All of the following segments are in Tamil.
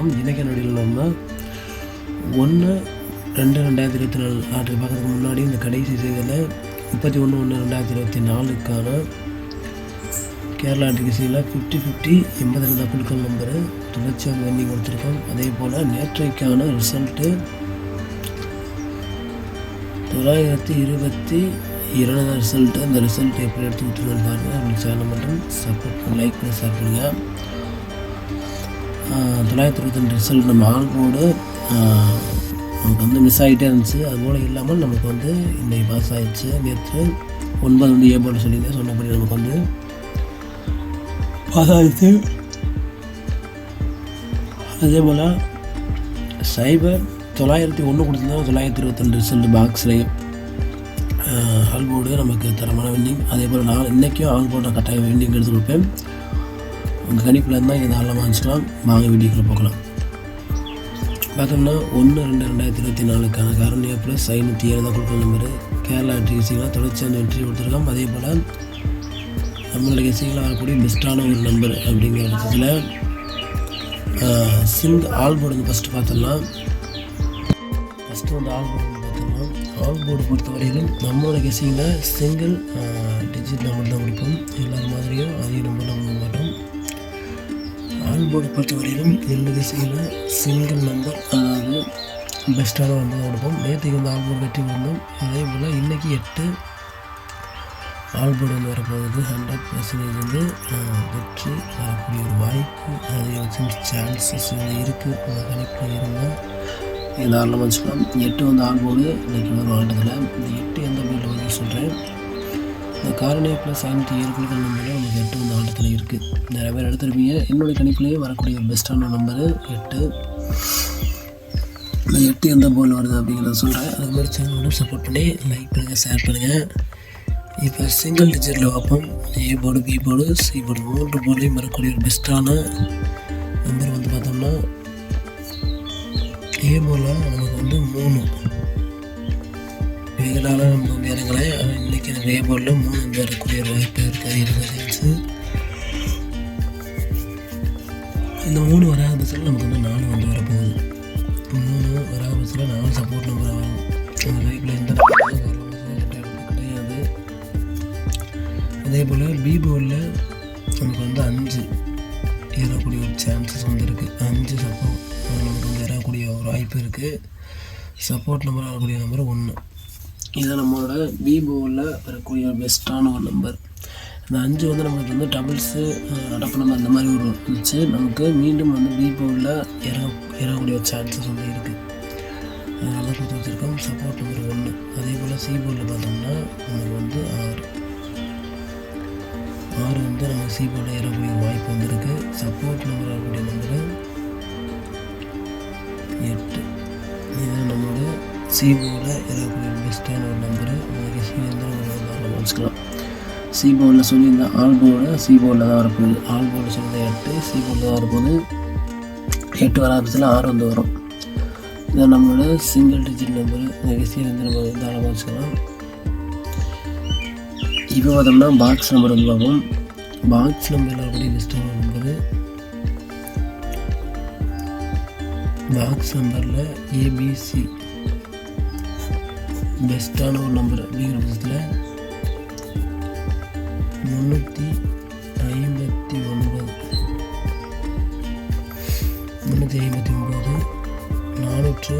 வணக்கம். இலக்கிய நொடியில் நம்ம ஒன்று ரெண்டு ரெண்டாயிரத்தி இருபத்தி நாலு ஆற்று பார்க்கறதுக்கு முன்னாடி இந்த கடைசி செய்தியில் முப்பத்தி ஒன்று ஒன்று ரெண்டாயிரத்தி இருபத்தி நாலுக்கான கேரளா டிகிசியில் ஃபிஃப்டி ஃபிஃப்டி எண்பது ரெண்டு குழுக்கள் நம்பரு தொடர்ச்சியாக வண்டி கொடுத்துருக்கோம். அதே போல் நேற்றைக்கான ரிசல்ட்டு தொள்ளாயிரத்தி இருபத்தி இரண்டாவது ரிசல்ட்டு அந்த ரிசல்ட் எப்படி எடுத்து எடுத்துக்கிட்டு பாருங்கள் உங்களுக்கு சேனல் மட்டும் சப்போர்ட் லைக் பண்ணி சாப்பிடுங்க தொள்ளாயிரத்தி இருபத்தி தொள்ளாயிரத்தி ரிசல்ட் நம்ம ஆல் போர்டு நமக்கு வந்து மிஸ் ஆகிட்டே இருந்துச்சு. அதுபோல் இல்லாமல் நமக்கு வந்து இன்றைக்கி பாஸ் ஆகிடுச்சு நேற்று ஒன்பது வந்து ஏ போர்டு சொல்லியிருந்தேன். சொன்னபடி நமக்கு வந்து பாஸ் ஆகிடுச்சு அதே போல் சைபர் தொள்ளாயிரத்தி ஒன்று கொடுத்துருந்தோம் தொள்ளாயிரத்தி இருபத்தெண்டு ரிசல்ட் பாக்ஸ்லேயும் ஆல்போர்டு நமக்கு தரமான வெண்டிங் அதே போல் நான் இன்றைக்கும் ஆல் நான் கட்டாயம் வெண்டிங் எடுத்து கொடுப்பேன். உங்கள் கணிப்பில் இருந்தால் இதை தாராளமாக வச்சுக்கலாம். வாங்க வீடியோக்குள்ளே போகலாம். பார்த்தோம்னா ஒன்று ரெண்டு ரெண்டாயிரத்தி இருபத்தி நாலுக்கான காரணியா ப்ளஸ் ஐநூற்றி ஏழு தான் கொடுக்குற நம்பரு கேரளா டிகிசிலாம் தொடர்ச்சி வெற்றி கொடுத்துருக்கோம் அதே போல் நம்மளுடைய கட்சிகளில் வரக்கூடிய பெஸ்ட்டான ஒரு நம்பர் அப்படிங்கிற பட்சத்தில் சிங் ஆல்போர்டு வந்து ஃபஸ்ட்டு பார்த்தோம்னா ஃபஸ்ட்டு வந்து ஆல்போர்டு வந்து பார்த்தோம்னா ஆல்போர்டு பொறுத்த வரையிலும் நம்மளோட கெசிங்கில் சிங்கிள் டிஜிட் நம்பர் தான் கொடுப்போம். எல்லா மாதிரியும் அதிக நம்பர் நம்ம மாட்டோம். ஆல் பொறுத்தவரையிலும் ரெண்டு திசையில் சிங்கிள் நம்பர் அதாவது பெஸ்ட்டான நம்பர் கொடுப்போம். நேற்றுக்கு வந்து ஆல் போர்டு வெற்றி வந்தோம் அதே போல் இன்றைக்கி எட்டு ஆல் வந்து வரப்போகுது. ஹண்ட்ரட் பர்சன்டேஜ் வந்து வெற்றி வரக்கூடிய ஒரு வாய்ப்பு அதிகபட்சம் சான்சஸ் வந்து இருக்குது உங்கள் இருந்தால் தாராளமாக வச்சுக்கலாம். எட்டு வந்து ஆல் இன்றைக்கி வரும் ஆட்டத்தில் இந்த எட்டு எந்த போர்டு வந்து சொல்கிறேன் இந்த காரணியா ப்ளஸ் ஐநூற்றி ஏழு நம்பரே நம்பரில் நமக்கு எட்டு வந்து ஆட்டத்தில் இருக்குது நிறைய பேர் எடுத்துருப்பீங்க. என்னுடைய கணிப்புலேயே வரக்கூடிய ஒரு பெஸ்ட்டான நம்பரு எட்டு. இந்த எட்டு எந்த போல் வருது அப்படிங்கிறத சொல்கிறேன் அது மாதிரி சேனலோட சப்போர்ட் பண்ணி லைக் பண்ணுங்கள் ஷேர் பண்ணுங்கள் இப்போ சிங்கிள் டிஜிட்டில் பார்ப்போம். A board B board C board மூன்று போர்டுலையும் வரக்கூடிய ஒரு பெஸ்ட்டான நம்பர் வந்து பார்த்தோம்னா ஏ போர்டில் நமக்கு வந்து மூணு. இதனால் நம்ம நேரங்களை இறங்கலை இன்றைக்கி எனக்கு மூணு வரக்கூடிய ஒரு வாய்ப்பு இருக்குது சான்ஸு இந்த மூணு வராத நமக்கு வந்து நாலு வந்து வரப்போகுது. மூணு வராத நாலு சப்போர்ட் நம்பர் வரும். அந்த லைஃப்பில் எந்த கிடையாது. அதே போல் பி போர்டில் நமக்கு வந்து அஞ்சு ஏறக்கூடிய ஒரு சான்சஸ் வந்து இருக்குது அஞ்சு சப்போர்ட் நமக்கு வந்து ஏறக்கூடிய ஒரு வாய்ப்பு இருக்குது சப்போர்ட் நம்பர் வரக்கூடிய நம்பர் ஒன்று இது நம்மளோட பி வரக்கூடிய ஒரு பெஸ்ட்டான ஒரு நம்பர் இந்த அஞ்சு வந்து நமக்கு வந்து டபுள்ஸு அடப்பு நம்பர் அந்த மாதிரி ஒரு இருந்துச்சு. நமக்கு மீண்டும் வந்து விபோவில் இறங்க இறங்கக்கூடிய ஒரு சான்சஸ் வந்து இருக்குது அதனால தான் கொடுத்து வச்சுருக்கோம். சப்போர்ட் நம்பர் ஒன்று அதே போல் சிபோவில் பார்த்தோம்னா நமக்கு வந்து ஆறு. ஆறு வந்து நம்ம சி ஏறக்கூடிய வாய்ப்பு வந்திருக்கு சப்போர்ட் நம்பர் வரக்கூடிய நம்பரு எட்டு. இதுதான் நம்மளோட சிபோ நம்பர் வச்சுக்கலாம். சி போர்டில் சொல்லியிருந்தேன் ஆல் போர்டு சி போர்டில் தான் வரப்போகுது. ஆல் போர்டு சொல்லியிருந்தேன் எட்டு சி போர்டில் தான் வரப்போகுது. எட்டு வர பட்சத்தில் ஆறு வந்து வரும். இதான் நம்மளோட சிங்கிள் டிஜிட் நம்பர் இந்த வந்து நம்ம வந்து அளவாக வச்சுக்கலாம். இப்போ பார்த்தோம்னா பாக்ஸ் நம்பர் வந்து பார்ப்போம். பாக்ஸ் நம்பரில் வரக்கூடிய லிஸ்ட்டான நம்பரு பாக்ஸ் நம்பரில் ஏபிசி பெஸ்ட்டான ஒரு நம்பர் அப்படிங்கிற பட்சத்தில் முந்நூற்றி ஐம்பத்தி ஒன்பது. முந்நூற்றி ஐம்பத்தி ஒன்பது நானூற்று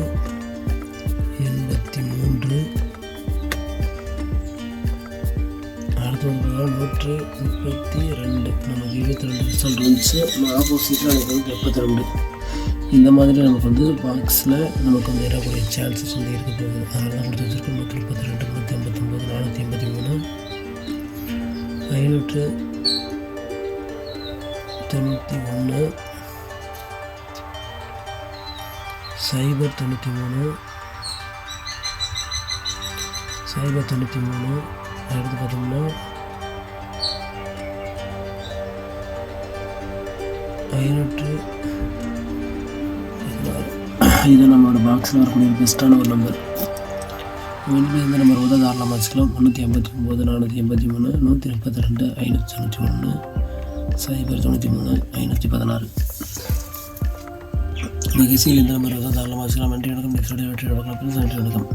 எண்பத்தி மூன்று. அடுத்து வந்து நூற்று முப்பத்தி ரெண்டு. நமக்கு இருபத்தி ரெண்டு ரிசல்ட் இருந்துச்சு ஆப்போசிட்டில் நமக்கு வந்து முப்பத்தி ரெண்டு. இந்த மாதிரி நமக்கு வந்து பாக்ஸில் நமக்கு வந்து ஏறக்கூடிய சான்சஸ் வந்து இருக்க போகுது அதனால் கொடுத்து வச்சுருக்கோம். நூற்றி முப்பத்தி ரெண்டு ஐநூற்று தொண்ணூற்றி ஒன்று. சைபர் தொண்ணூற்றி மூணு. சைபர் தொண்ணூற்றி மூணு அடுத்து பார்த்தோம்னா ஐநூற்று இது நம்மளோட பாக்ஸில் வரக்கூடிய பெஸ்ட்டான ஒரு நம்பர் மீண்டும் இந்த நம்பர் வந்து தாராளமாக வச்சுக்கலாம் முந்நூற்றி எண்பத்தி ஒம்பது நானூற்றி எண்பத்தி மூணு நூற்றி முப்பத்தி ரெண்டு ஐநூற்றி தொண்ணூற்றி ஒன்று சைபர் தொண்ணூற்றி மூணு ஐநூற்றி பதினாறு. நிகழ்ச்சியில் இந்த நம்பர் வந்து தாராளமாக வச்சுக்கலாம் நன்றி வணக்கம். எபிசோடில் வெற்றி வணக்கம் நன்றி வணக்கம்.